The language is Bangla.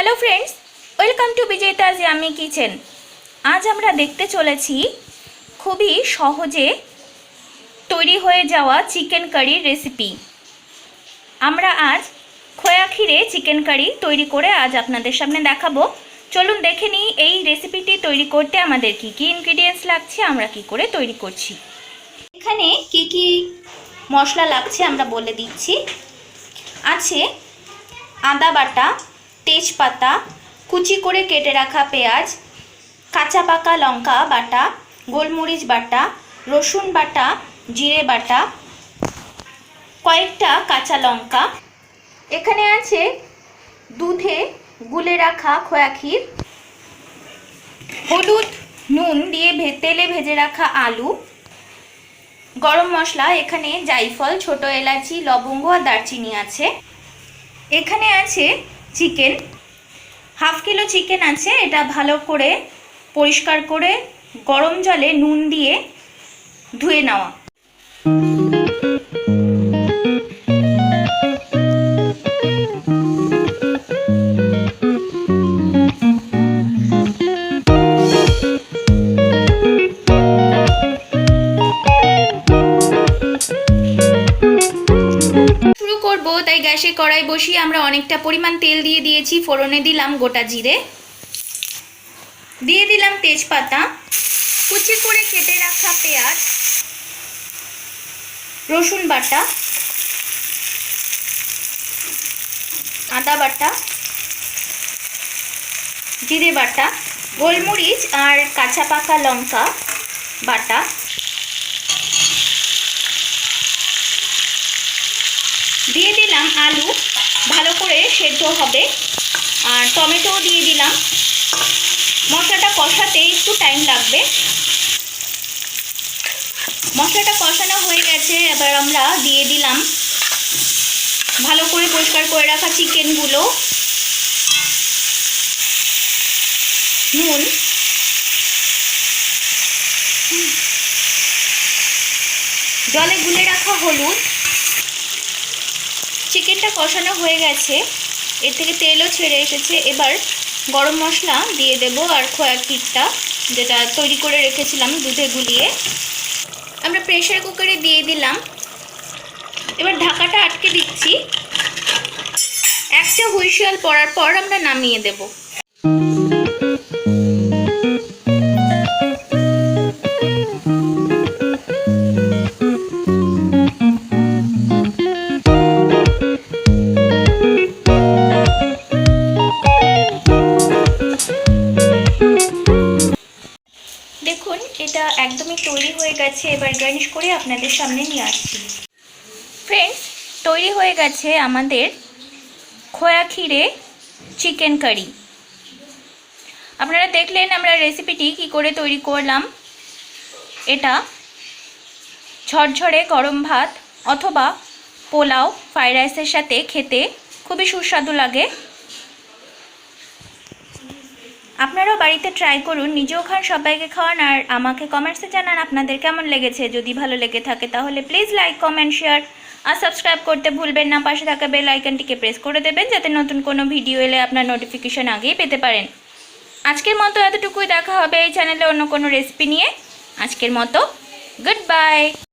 Hello friends welcome to Bijoytaj yummy kitchen আজ আমরা দেখতে চলেছি খুবই সহজে তৈরি হয়ে যাওয়া চিকেন কারির রেসিপি আমরা আজ খোয়া ক্ষীরে চিকেন কারি তৈরি করে আজ আপনাদের সামনে দেখাবো। চলুন দেখে নিই এই রেসিপিটি তৈরি করতে আমাদের কি কি ইনগ্রিডিয়েন্টস লাগছে, আমরা কি করে তৈরি করছি। এখানে কি কি মশলা লাগছে আমরা বলে দিচ্ছি। আছে আদা বাটা তেজপাতা, কুচি করে কেটে রাখা পেঁয়াজ, কাঁচা পাকা লঙ্কা বাটা, গোলমরিচ বাটা, রসুন বাটা, জিরে বাটা, কয়েকটা কাঁচা লঙ্কা। এখানে আছে দুধে গুলে রাখা খোয়া ক্ষীর, হলুদ, নুন দিয়ে ভে, তেলে ভেজে রাখা আলু, গরম মশলা, এখানে জাইফল ছোট এলাচি, লবঙ্গ আর দারচিনি আছে। এখানে আছে চিকেন। হাফ কিলো চিকেন আছে, এটা ভালো করে পরিষ্কার করে গরম জলে নুন দিয়ে ধুয়ে নেওয়া। তাই গ্যাসে কড়াই বসিয়ে আমরা অনেকটা পরিমাণ তেল দিয়ে দিয়েছি। ফোড়নে দিলাম গোটা জিরে। দিয়ে দিলাম তেজপাতা। কুচি করে কেটে রাখা পেঁয়াজ। রসুন বাটা। আদা বাটা। জিরে বাটা। গোলমরিচ আর কাঁচা পাকা লঙ্কা বাটা। দিয়ে দিলাম আলু, ভালো করে সেদ্ধ হবে। আর টমেটোও দিয়ে দিলাম। মশলাটা কষাতে একটু টাইম লাগবে। মশলাটা কষানো হয়ে গেছে, এবার আমরা দিয়ে দিলাম। ভালো করে পরিষ্কার করে রাখা চিকেনগুলো নুন। জলে গুলে রাখা হলুদ। চিকেনটা কষানো হয়ে গেছে। এর থেকে তেলও ছেড়ে এসেছে। এবার গরম মশলা দিয়ে দেব আর খোয়া ক্ষীরটা যেটা তৈরি করে রেখেছিলাম দুধে গুলিয়ে। আমরা প্রেশার কুকারে দিয়ে দিলাম। এবার ঢাকাটা আটকে দিচ্ছি। একটা হুইশিয়াল পড়ার পর আমরা নামিয়ে দেব। এটা একদমই তৈরি হয়ে গেছে, এবার গার্নিশ করে আপনাদের সামনে নিয়ে আসছি। ফ্রেন্ডস তৈরি হয়ে গেছে আমাদের খোয়া ক্ষীরে চিকেন কারি। আপনারা দেখলেন আমরা রেসিপিটি কি করে তৈরি করলাম। এটা ঝরঝরে গরম ভাত অথবা পোলাও ফ্রাইড রাইসের সাথে খেতে খুবই সুস্বাদু লাগে। আপনারাও বাড়িতে ট্রাই করুন, নিজেও খান, সবাইকে খাওয়ান, আর আমাকে কমেন্টসে জানান আপনাদের কেমন লেগেছে। যদি ভালো লেগে থাকে তাহলে প্লিজ লাইক কমেন্ট শেয়ার আর সাবস্ক্রাইব করতে ভুলবেন না। পাশে থাকা বেল আইকনটিকে প্রেস করে দেবেন, যাতে নতুন কোনো ভিডিও এলে আপনার নোটিফিকেশন আগেই পেতে পারেন। আজকের মতো এতটুকুই, দেখা হবে এই চ্যানেলে অন্য কোনো রেসিপি নিয়ে। আজকের মতো গুড বাই